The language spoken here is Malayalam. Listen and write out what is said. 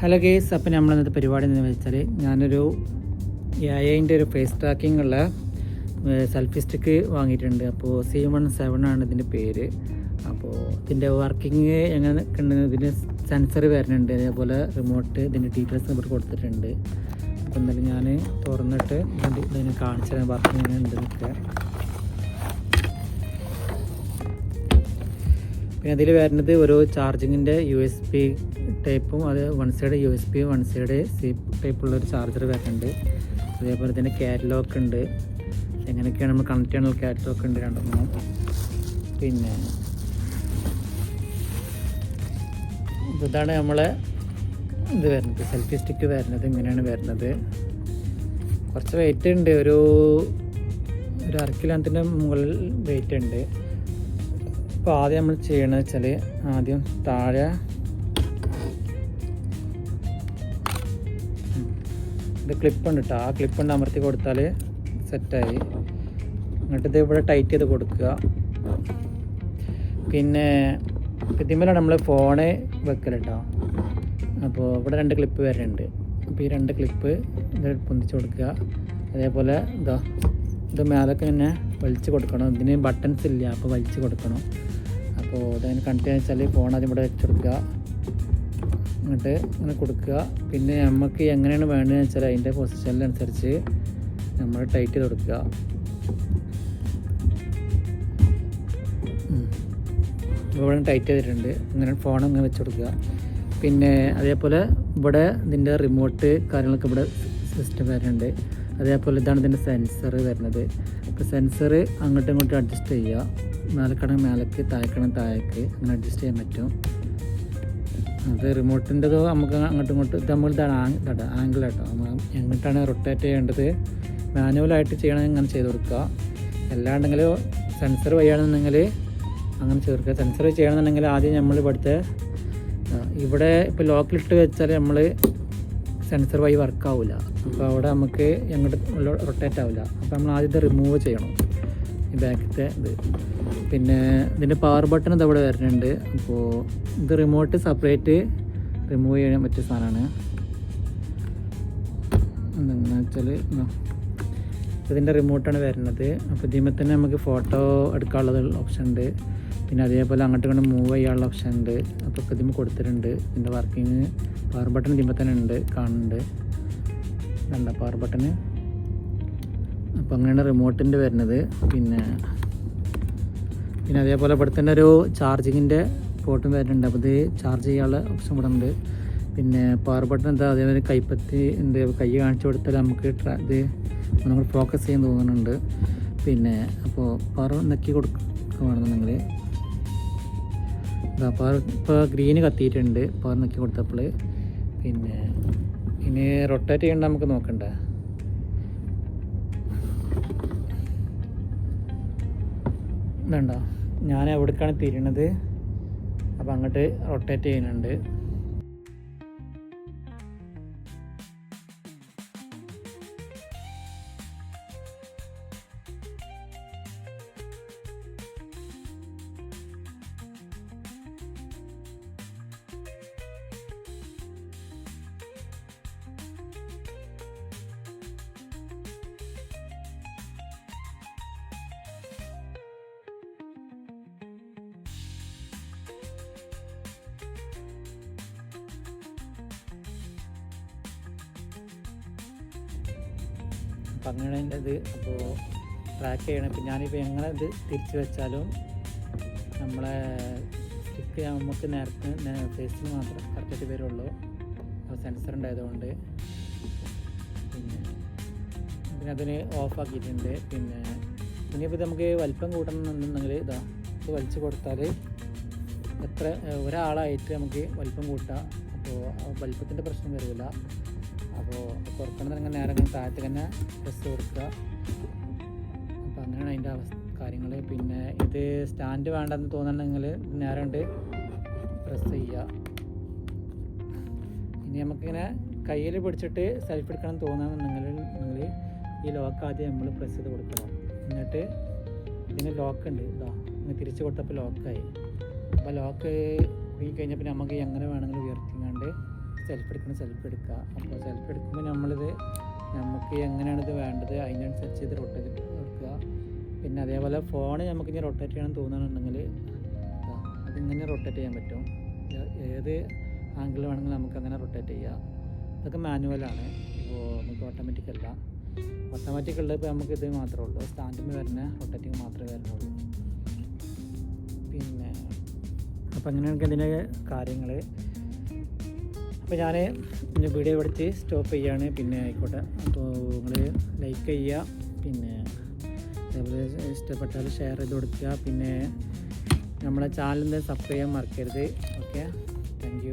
ഹലോ ഗേസ് അപ്പം നമ്മൾ ഇന്നത്തെ പരിപാടി എന്ന് വെച്ചാൽ ഞാനൊരു എഐന്റെ ഒരു ഫേസ് ട്രാക്കിംഗ് ഉള്ള സെൽഫി സ്റ്റിക്ക് വാങ്ങിയിട്ടുണ്ട്. അപ്പോൾ സി വൺ സെവൻ ആണ് ഇതിന്റെ പേര്. അപ്പോൾ ഇതിന്റെ വർക്കിംഗ് എങ്ങനെ ഉണ്ട് ഇതിന് സെൻസർ വരുന്നുണ്ട് അതേപോലെ റിമോട്ട് ഇതിന്റെ ഡീറ്റെയിൽസ് നമ്പർ കൊടുത്തിട്ടുണ്ട്. അപ്പോൾ എന്തായാലും ഞാൻ തുറന്നിട്ട് ഇതിന്റെ ഇതിന് കാണിച്ചു തരാം വർക്കിംഗ് എങ്ങനെ ഉണ്ട് എന്നൊക്കെ പിന്നെ അതിൽ വരുന്നത് ഓരോ ചാർജിങ്ങിന്റെ യു എസ് പി ടൈപ്പും അത് one side U S B one side C ടൈപ്പുള്ള ഒരു ചാർജർ വരുന്നുണ്ട് അതേപോലെ തന്നെ കാറ്റലോക്ക് ഉണ്ട്. എങ്ങനെയൊക്കെയാണ് നമ്മൾ കണക്ട് ചെയ്യാനുള്ള കാറ്റലോക്ക് ഉണ്ട് രണ്ടെണ്ണം പിന്നെ ഇതാണ് നമ്മളെ ഇത് വരുന്നത്. സെൽഫി സ്റ്റിക്ക് വരുന്നത്. ഇങ്ങനെയാണ് വരുന്നത്. കുറച്ച് വെയിറ്റ് ഉണ്ട്. ഒരു ഒരു അര കിലോത്തിന്റെ മുകളിൽ വെയിറ്റ് ഉണ്ട്. അപ്പോൾ ആദ്യം നമ്മൾ ചെയ്യണമെന്ന് വെച്ചാൽ ആദ്യം താഴെ ഇത് ക്ലിപ്പ് ഉണ്ട് കേട്ടോ ആ ക്ലിപ്പ് ഉണ്ട് അമർത്തി കൊടുത്താൽ സെറ്റായി. എന്നിട്ട് ഇത് ഇവിടെ ടൈറ്റ് ചെയ്ത് കൊടുക്കുക. പിന്നെ ഇതിന്മേലാണ് നമ്മൾ ഫോണ് വെക്കൽ കേട്ടോ അപ്പോൾ ഇവിടെ രണ്ട് ക്ലിപ്പ് വരുന്നുണ്ട് അപ്പോൾ ഈ രണ്ട് ക്ലിപ്പ് ഇത് പൊന്തിച്ച് കൊടുക്കുക. അതേപോലെ ഇതാ ഇത് മേലൊക്കെ ഇങ്ങനെ വലിച്ചു കൊടുക്കണം. ഇതിന് ബട്ടൺസ് ഇല്ല അപ്പോൾ വലിച്ചു കൊടുക്കണം. അപ്പോൾ ഇതതിന് കണ്ടിന്യൂ വെച്ചാൽ ഫോൺ ആദ്യം ഇവിടെ വെച്ചെടുക്കുക എന്നിട്ട് ഇങ്ങനെ കൊടുക്കുക. പിന്നെ നമുക്ക് എങ്ങനെയാണ് വേണ്ടതെന്ന് വെച്ചാൽ അതിന്റെ പൊസിഷനിലനുസരിച്ച് നമ്മൾ ടൈറ്റ് കൊടുക്കുക. ഇവിടെ ടൈറ്റ് ചെയ്തിട്ടുണ്ട്. ഇങ്ങനെ ഫോൺ അങ്ങനെ വെച്ച് കൊടുക്കുക. പിന്നെ അതേപോലെ ഇവിടെ ഇതിന്റെ റിമോട്ട് കാര്യങ്ങളൊക്കെ ഇവിടെ സിസ്റ്റം വരുന്നുണ്ട്. അതേപോലെ ഇതാണ് ഇതിന്റെ സെൻസർ വരുന്നത്. അപ്പോൾ സെൻസർ അങ്ങോട്ടും ഇങ്ങോട്ടും അഡ്ജസ്റ്റ് ചെയ്യുക. മേലക്കണ മേലക്ക് താഴെക്കണ താഴേക്ക് അങ്ങനെ അഡ്ജസ്റ്റ് ചെയ്യാൻ പറ്റും. അത് റിമോട്ടിന്റെ നമുക്ക് അങ്ങോട്ടും ഇങ്ങോട്ടും നമ്മൾ ഇതാണ് ആംഗിൾ കേട്ടോ നമ്മൾ എങ്ങോട്ടാണ് റൊട്ടേറ്റ് ചെയ്യേണ്ടത്? മാനുവലായിട്ട് ചെയ്യണമെങ്കിൽ അങ്ങനെ ചെയ്ത് കൊടുക്കുക അല്ലാണ്ടെങ്കിൽ സെൻസർ വഴിയാണെന്നുണ്ടെങ്കിൽ അങ്ങനെ ചെയ്ത് കൊടുക്കുക സെൻസർ ചെയ്യണമെന്നുണ്ടെങ്കിൽ ആദ്യം നമ്മൾ ഇവിടുത്തെ ഇവിടെ ഇപ്പോൾ ലോക്കിലിട്ട് വെച്ചാൽ നമ്മൾ സെൻസർ വഴി വർക്കാവില്ല അപ്പോൾ അവിടെ നമുക്ക് എങ്ങോട്ട് റൊട്ടേറ്റ് ആവില്ല അപ്പോൾ നമ്മൾ ആദ്യത്തെ റിമൂവ് ചെയ്യണം. ഈ ബാക്കിലത്തെ ഇത്. പിന്നെ ഇതിന്റെ പവർ ബട്ടൺ ഇത് അവിടെ വരുന്നുണ്ട് അപ്പോൾ ഇത് റിമോട്ട് സെപ്പറേറ്റ് റിമൂവ് ചെയ്യാൻ പറ്റിയ സാധനമാണ്. എന്താണെന്ന് വെച്ചാൽ ഇതിന്റെ റിമോട്ടാണ് വരുന്നത്. അപ്പോൾ ഇതിമേ തന്നെ നമുക്ക് ഫോട്ടോ എടുക്കാനുള്ള ഓപ്ഷൻ ഉണ്ട്. പിന്നെ അതേപോലെ അങ്ങോട്ട് കൊണ്ട് മൂവ് ചെയ്യാനുള്ള ഓപ്ഷൻ ഉണ്ട്. അപ്പോൾ ഒക്കെ ഇതിന്മേൽ കൊടുത്തിട്ടുണ്ട്. ഇതിന്റെ വർക്കിംഗ് പവർ ബട്ടൺ ഇതിമേ തന്നെ ഉണ്ട്. കാണുന്നുണ്ട്. കണ്ട പവർ ബട്ടണ് അപ്പോൾ അങ്ങനെയാണ് റിമോട്ടിന്റെ വരുന്നത്. പിന്നെ പിന്നെ അതേപോലെ ഇവിടെ തന്നെ ഒരു ചാർജിങ്ങിന്റെ പോർട്ടും വരുന്നുണ്ട്. അപ്പോൾ ഇത് ചാർജ് ചെയ്യാനുള്ള ഓപ്ഷൻ ഇവിടെ ഉണ്ട്. പിന്നെ പവർ ബട്ടൺ എന്താ? അതേപോലെ കൈപ്പത്തി ഉണ്ട് കൈ കാണിച്ചു കൊടുത്താൽ നമുക്ക് ഇത് നമ്മൾ ഫോക്കസ് ചെയ്യാൻ തോന്നുന്നുണ്ട്. പിന്നെ അപ്പോൾ പവർ നക്കി കൊടുക്കുകയാണെന്നുണ്ടെങ്കിൽ ഇതാ പവർ ഇപ്പോൾ ഗ്രീന് കത്തിയിട്ടുണ്ട്. പവർ നക്കി കൊടുത്തപ്പോൾ പിന്നെ ഇനി റൊട്ടേറ്റ് ചെയ്യേണ്ട നമുക്ക് നോക്കണ്ടേ. ഇതുണ്ടോ? ഞാൻ എവിടേക്കാണ് തിരിയണത്? അപ്പോൾ അങ്ങോട്ട് റൊട്ടേറ്റ് ചെയ്യുന്നുണ്ട്. ഇത് അപ്പോൾ ട്രാക്ക് ചെയ്യണം. ഇപ്പം ഞാനിപ്പോൾ എങ്ങനെ ഇത് തിരിച്ച് വെച്ചാലും നമ്മളെ സ്റ്റിക്ക് നമുക്ക് നേരത്തെ ഫേസിന് മാത്രം കറക്റ്റ് വരുള്ളൂ. അപ്പോൾ സെൻസർ ഉണ്ടായതുകൊണ്ട്. പിന്നെ പിന്നെ അതിന് ഓഫാക്കിയിട്ടുണ്ട് പിന്നെ ഇനിയിപ്പോൾ നമുക്ക് വലിപ്പം കൂട്ടണമെന്നുണ്ടെങ്കിൽ ഇതാ ഇത് വലിച്ചു കൊടുത്താൽ എത്ര ഒരാളായിട്ട് നമുക്ക് വലിപ്പം കൂട്ടാം. അപ്പോൾ വലിപ്പത്തിന്റെ പ്രശ്നം വരില്ല. അപ്പോൾ കുറക്കണമെന്ന് നേരെ താഴത്ത് തന്നെ ഡ്രസ്സ് കൊടുക്കുക. അപ്പോൾ അങ്ങനെയാണ് അതിന്റെ അവസ്ഥ കാര്യങ്ങൾ പിന്നെ ഇത് സ്റ്റാൻഡ് വേണ്ടെന്ന് തോന്നുന്നുണ്ടെങ്കിൽ നേരെ ഉണ്ട് പ്രസ് ചെയ്യുക. ഇനി നമുക്കിങ്ങനെ കയ്യിൽ പിടിച്ചിട്ട് സെൽഫി എടുക്കണം തോന്നുന്നുണ്ടെങ്കിൽ നിങ്ങൾ ഈ ലോക്ക് ആദ്യം നമ്മൾ പ്രസ് ചെയ്ത് കൊടുക്കണം. എന്നിട്ട് ഇതിന് ലോക്ക് ഉണ്ട്. ഇതാ ഇങ്ങനെ തിരിച്ചു കൊടുത്തപ്പോൾ ലോക്കായി അപ്പോൾ ലോക്ക് കുടുങ്ങി കഴിഞ്ഞാൽ പിന്നെ നമുക്ക് എങ്ങനെ വേണമെങ്കിലും ഉയർത്തിങ്ങാണ്ട് സെൽഫ് എടുക്കണം സെൽഫ് എടുക്കുക. അപ്പോൾ സെൽഫ് എടുക്കുമ്പോൾ നമ്മളിത് നമുക്ക് എങ്ങനെയാണ് ഇത് വേണ്ടത്? അതിനനുസരിച്ച് ഇത് റൊട്ടേറ്റ് എടുക്കുക പിന്നെ അതേപോലെ ഫോൺ നമുക്ക് ഇനി റൊട്ടേറ്റ് ചെയ്യണം തോന്നുകയാണെന്നുണ്ടെങ്കിൽ അതിങ്ങനെ റൊട്ടേറ്റ് ചെയ്യാൻ പറ്റും. ഏത് ആംഗിൾ വേണമെങ്കിലും നമുക്ക് അങ്ങനെ റൊട്ടേറ്റ് ചെയ്യാം. ഇതൊക്കെ മാനുവലാണ് ഇപ്പോൾ നമുക്ക് ഓട്ടോമാറ്റിക് അല്ല. ഓട്ടോമാറ്റിക് ഉള്ളത് ഇപ്പോൾ നമുക്ക് ഇത് മാത്രമേ ഉള്ളൂ. സ്റ്റാൻഡിൽ വരുന്ന റൊട്ടേറ്റിംഗ് മാത്രമേ വരുന്നുള്ളൂ. അപ്പോൾ അങ്ങനെയാണ് ഇതിന്റെ കാര്യങ്ങൾ അപ്പോൾ ഞാൻ പിന്നെ വീഡിയോ എടുത്ത് സ്റ്റോപ്പ് ചെയ്യാണ്. പിന്നെ ആയിക്കോട്ടെ. അപ്പോൾ നിങ്ങൾ ലൈക്ക് ചെയ്യുക. പിന്നെ അതേപോലെ ഇഷ്ടപ്പെട്ടാൽ ഷെയർ ചെയ്ത് കൊടുക്കുക. പിന്നെ നമ്മളെ ചാനലിൽ സബ്സ്ക്രൈബ് ചെയ്യാൻ മറക്കരുത്. Okay thank